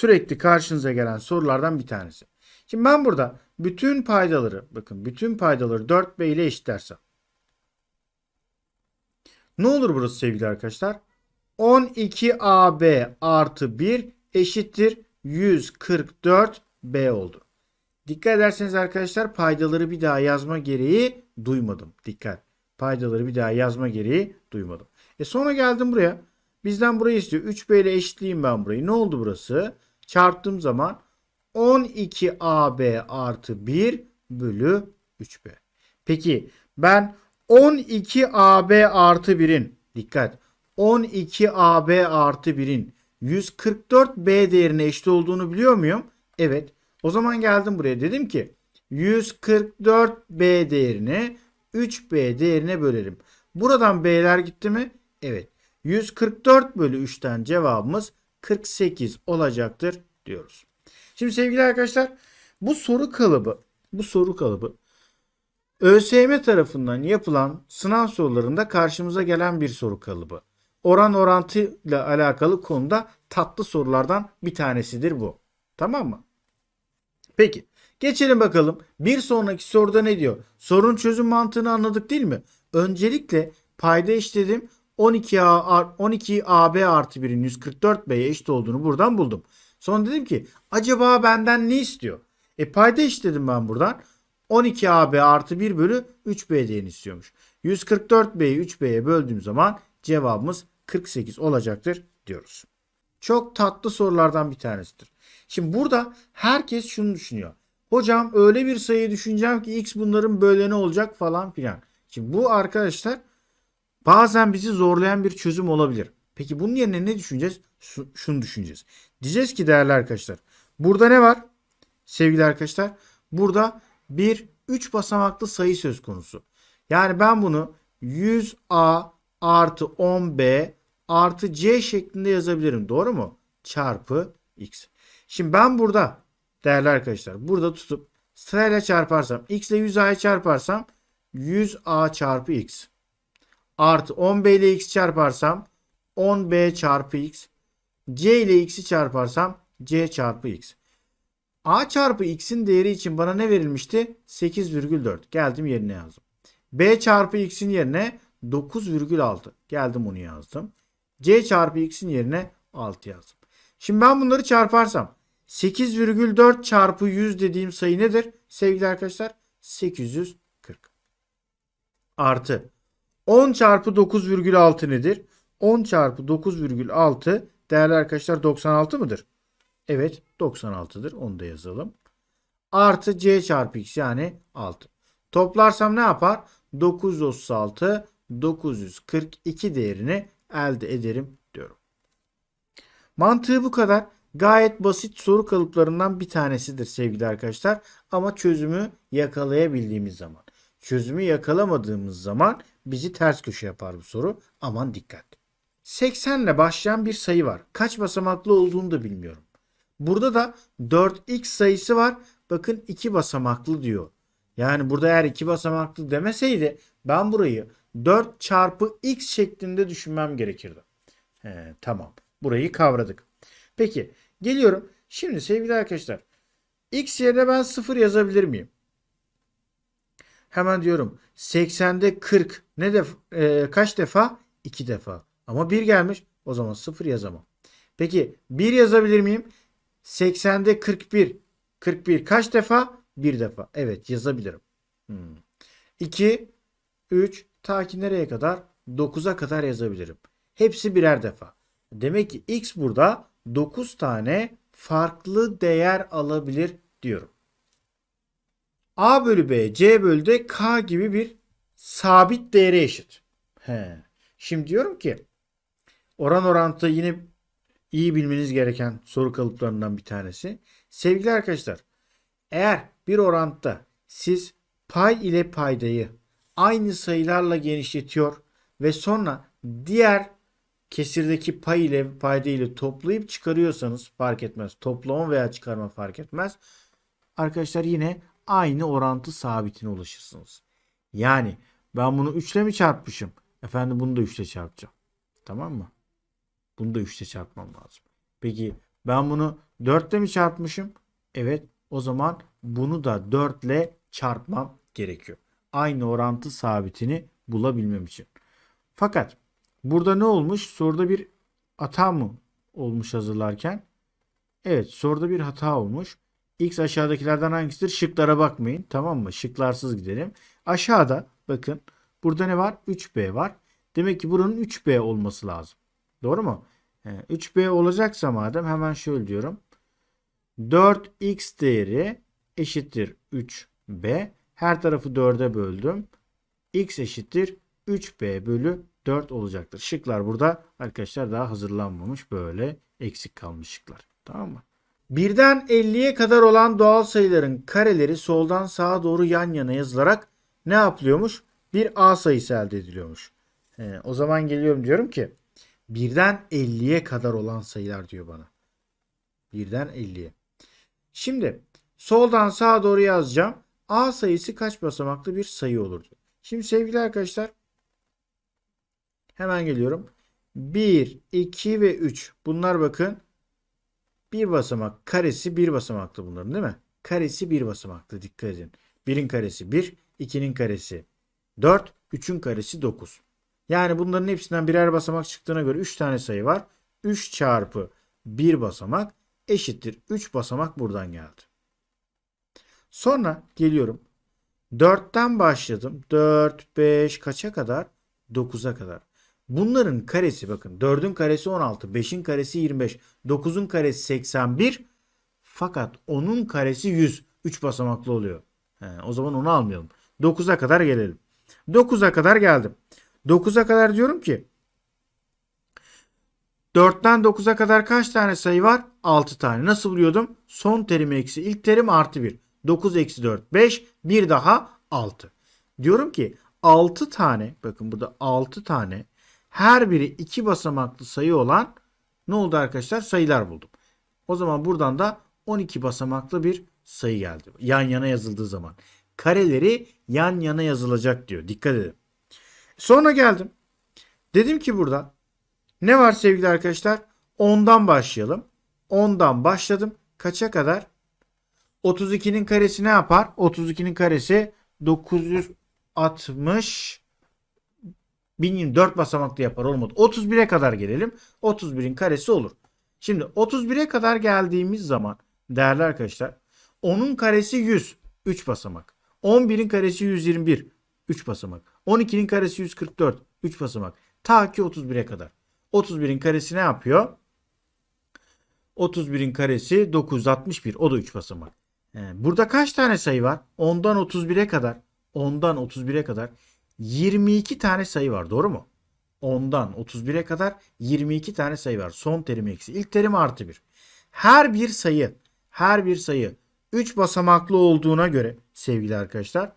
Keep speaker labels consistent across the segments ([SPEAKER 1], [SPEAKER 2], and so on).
[SPEAKER 1] sürekli karşınıza gelen sorulardan bir tanesi. Şimdi ben burada bütün paydaları bakın bütün paydaları 4b ile eşitlersem. Ne olur burası sevgili arkadaşlar? 12ab artı 1 eşittir 144b oldu. Dikkat ederseniz arkadaşlar paydaları bir daha yazma gereği duymadım. Dikkat. Paydaları bir daha yazma gereği duymadım. E sonra geldim buraya. Bizden burayı istiyor. 3b ile eşitleyeyim ben burayı. Ne oldu burası? Çarptığım zaman 12ab artı 1 bölü 3b. Peki ben 12ab artı 1'in dikkat 12ab artı 1'in 144b değerine eşit olduğunu biliyor muyum? Evet. O zaman geldim buraya dedim ki 144b değerini 3b değerine bölerim. Buradan b'ler gitti mi? Evet. 144 bölü 3'ten cevabımız 48 olacaktır diyoruz. Şimdi sevgili arkadaşlar bu soru kalıbı bu soru kalıbı ÖSYM tarafından yapılan sınav sorularında karşımıza gelen bir soru kalıbı. Oran orantı ile alakalı konuda tatlı sorulardan bir tanesidir bu. Tamam mı? Peki. Geçelim bakalım. Bir sonraki soruda ne diyor? Sorun çözüm mantığını anladık değil mi? Öncelikle payda işledim. 12A, 12AB artı 1'in 144B'ye eşit olduğunu buradan buldum. Sonra dedim ki acaba benden ne istiyor? E payda işledim ben buradan. 12AB artı 1 bölü 3B değerini istiyormuş. 144B'yi 3B'ye böldüğüm zaman cevabımız 48 olacaktır diyoruz. Çok tatlı sorulardan bir tanesidir. Şimdi burada herkes şunu düşünüyor. Hocam öyle bir sayı düşüneceğim ki x bunların böleni olacak falan filan. Şimdi bu arkadaşlar bazen bizi zorlayan bir çözüm olabilir. Peki bunun yerine ne düşüneceğiz? Şu- Şunu düşüneceğiz. Diyeceğiz ki değerli arkadaşlar. Burada ne var? Sevgili arkadaşlar. Burada bir 3 basamaklı sayı söz konusu. Yani ben bunu 100a artı 10b artı c şeklinde yazabilirim. Doğru mu? Çarpı x. Şimdi ben burada değerli arkadaşlar burada tutup sırayla çarparsam x ile 100a'yı çarparsam 100a çarpı x artı 10b ile x çarparsam 10b çarpı x c ile x'i çarparsam c çarpı x. a çarpı x'in değeri için bana ne verilmişti? 8,4. Geldim yerine yazdım. b çarpı x'in yerine 9,6. Geldim onu yazdım. c çarpı x'in yerine 6 yazdım. Şimdi ben bunları çarparsam 8,4 çarpı 100 dediğim sayı nedir? Sevgili arkadaşlar 840. Artı 10 çarpı 9,6 nedir? 10 çarpı 9,6 değerli arkadaşlar 96 mıdır? Evet 96'dır. Onu da yazalım. Artı c çarpı x yani 6. Toplarsam ne yapar? 936 942 değerini elde ederim diyorum. Mantığı bu kadar. Gayet basit soru kalıplarından bir tanesidir sevgili arkadaşlar. Ama çözümü yakalayabildiğimiz zaman. Çözümü yakalamadığımız zaman bizi ters köşe yapar bu soru. Aman dikkat. 80 ile başlayan bir sayı var. Kaç basamaklı olduğunu da bilmiyorum. Burada da 4x sayısı var. Bakın 2 basamaklı diyor. Yani burada eğer 2 basamaklı demeseydi ben burayı 4 çarpı x şeklinde düşünmem gerekirdi. He, tamam. Burayı kavradık. Peki geliyorum. Şimdi sevgili arkadaşlar x yerine ben 0 yazabilir miyim? Hemen diyorum 80'de 40 ne def e, kaç defa? 2 defa. Ama 1 gelmiş. O zaman 0 yazamam. Peki 1 yazabilir miyim? 80'de 41. 41 kaç defa? 1 defa. Evet yazabilirim. Hmm. 2, 3 ta ki nereye kadar? 9'a kadar yazabilirim. Hepsi birer defa. Demek ki x burada 9 tane farklı değer alabilir diyorum. A bölü B, C bölü D, K gibi bir sabit değere eşit. He. Şimdi diyorum ki oran orantı yine iyi bilmeniz gereken soru kalıplarından bir tanesi. Sevgili arkadaşlar eğer bir orantta siz pay ile paydayı aynı sayılarla genişletiyor ve sonra diğer kesirdeki pay ile payda ile toplayıp çıkarıyorsanız fark etmez. Toplama veya çıkarma fark etmez. Arkadaşlar yine aynı orantı sabitine ulaşırsınız. Yani ben bunu 3 ile mi çarpmışım? Efendim bunu da 3 ile çarpacağım. Tamam mı? Bunu da 3 ile çarpmam lazım. Peki Ben bunu 4 ile mi çarpmışım? Evet. O zaman bunu da 4 ile çarpmam gerekiyor. Aynı orantı sabitini bulabilmem için. Fakat burada ne olmuş? Soruda bir hata mı olmuş hazırlarken? Evet soruda bir hata olmuş. X aşağıdakilerden hangisidir? Şıklara bakmayın. Tamam mı? Şıklarsız gidelim. Aşağıda bakın burada ne var? 3B var. Demek ki buranın 3B olması lazım. Doğru mu? He, 3B olacaksa madem hemen şöyle diyorum. 4x değeri eşittir 3b. Her tarafı 4'e böldüm. x eşittir 3b bölü 4 olacaktır. Şıklar burada arkadaşlar daha hazırlanmamış. Böyle eksik kalmış şıklar. Tamam mı? Birden 50'ye kadar olan doğal sayıların kareleri soldan sağa doğru yan yana yazılarak ne yapılıyormuş? Bir A sayısı elde ediliyormuş. He, o zaman geliyorum diyorum ki birden 50'ye kadar olan sayılar diyor bana. Birden 50'ye. Şimdi soldan sağa doğru yazacağım. A sayısı kaç basamaklı bir sayı olur diyor. Şimdi sevgili arkadaşlar hemen geliyorum. 1, 2 ve 3. Bunlar bakın bir basamak karesi bir basamaklı bunların değil mi? Karesi bir basamaklı dikkat edin. 1'in karesi 1, 2'nin karesi 4, 3'ün karesi 9. Yani bunların hepsinden birer basamak çıktığına göre 3 tane sayı var. 3 çarpı 1 basamak eşittir 3 basamak buradan geldi. Sonra geliyorum. 4'ten başladım. 4, 5 kaça kadar? 9'a kadar. Bunların karesi bakın 4'ün karesi 16, 5'in karesi 25, 9'un karesi 81 fakat 10'un karesi 100. 3 basamaklı oluyor. He, o zaman onu almayalım. 9'a kadar gelelim. 9'a kadar geldim. 9'a kadar diyorum ki 4'ten 9'a kadar kaç tane sayı var? 6 tane. Nasıl buluyordum? Son terim eksi ilk terim artı 1. 9 eksi 4 5. Bir daha 6. Diyorum ki 6 tane bakın burada 6 tane her biri 2 basamaklı sayı olan ne oldu arkadaşlar? Sayılar buldum. O zaman buradan da 12 basamaklı bir sayı geldi. Yan yana yazıldığı zaman. Kareleri yan yana yazılacak diyor. Dikkat edin. Sonra geldim. Dedim ki burada ne var sevgili arkadaşlar? 10'dan başlayalım. 10'dan başladım. Kaça kadar? 32'nin karesi ne yapar? 32'nin karesi 960 1024 basamaklı yapar olmadı. 31'e kadar gelelim. 31'in karesi olur. Şimdi 31'e kadar geldiğimiz zaman değerli arkadaşlar 10'un karesi 100 3 basamak. 11'in karesi 121 3 basamak. 12'nin karesi 144 3 basamak. Ta ki 31'e kadar. 31'in karesi ne yapıyor? 31'in karesi 961. O da 3 basamak. Burada kaç tane sayı var? 10'dan 31'e kadar. 10'dan 31'e kadar 22 tane sayı var. Doğru mu? 10'dan 31'e kadar 22 tane sayı var. Son terim eksi. ilk terim artı 1. Her bir sayı, her bir sayı 3 basamaklı olduğuna göre sevgili arkadaşlar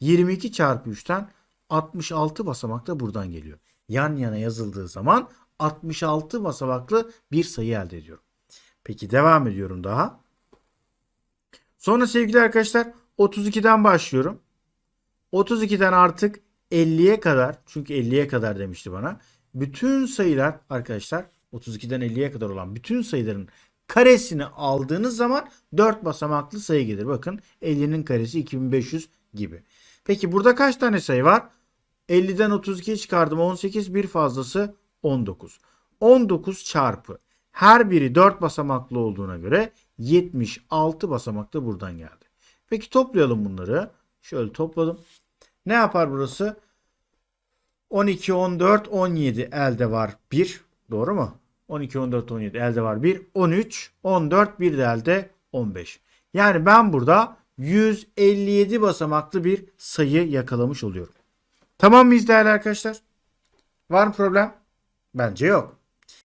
[SPEAKER 1] 22 çarpı 3'ten 66 basamak da buradan geliyor. Yan yana yazıldığı zaman 66 basamaklı bir sayı elde ediyorum. Peki devam ediyorum daha. Sonra sevgili arkadaşlar 32'den başlıyorum. 32'den artık 50'ye kadar çünkü 50'ye kadar demişti bana. Bütün sayılar arkadaşlar 32'den 50'ye kadar olan bütün sayıların karesini aldığınız zaman 4 basamaklı sayı gelir. Bakın 50'nin karesi 2500 gibi. Peki burada kaç tane sayı var? 50'den 32'yi çıkardım 18 bir fazlası 19. 19 çarpı her biri 4 basamaklı olduğuna göre 76 basamak da buradan geldi. Peki toplayalım bunları. Şöyle topladım. Ne yapar burası? 12, 14, 17 elde var 1. Doğru mu? 12, 14, 17 elde var 1. 13, 14 bir de elde 15. Yani ben burada 157 basamaklı bir sayı yakalamış oluyorum. Tamam mıyız değerli arkadaşlar? Var mı problem? Bence yok.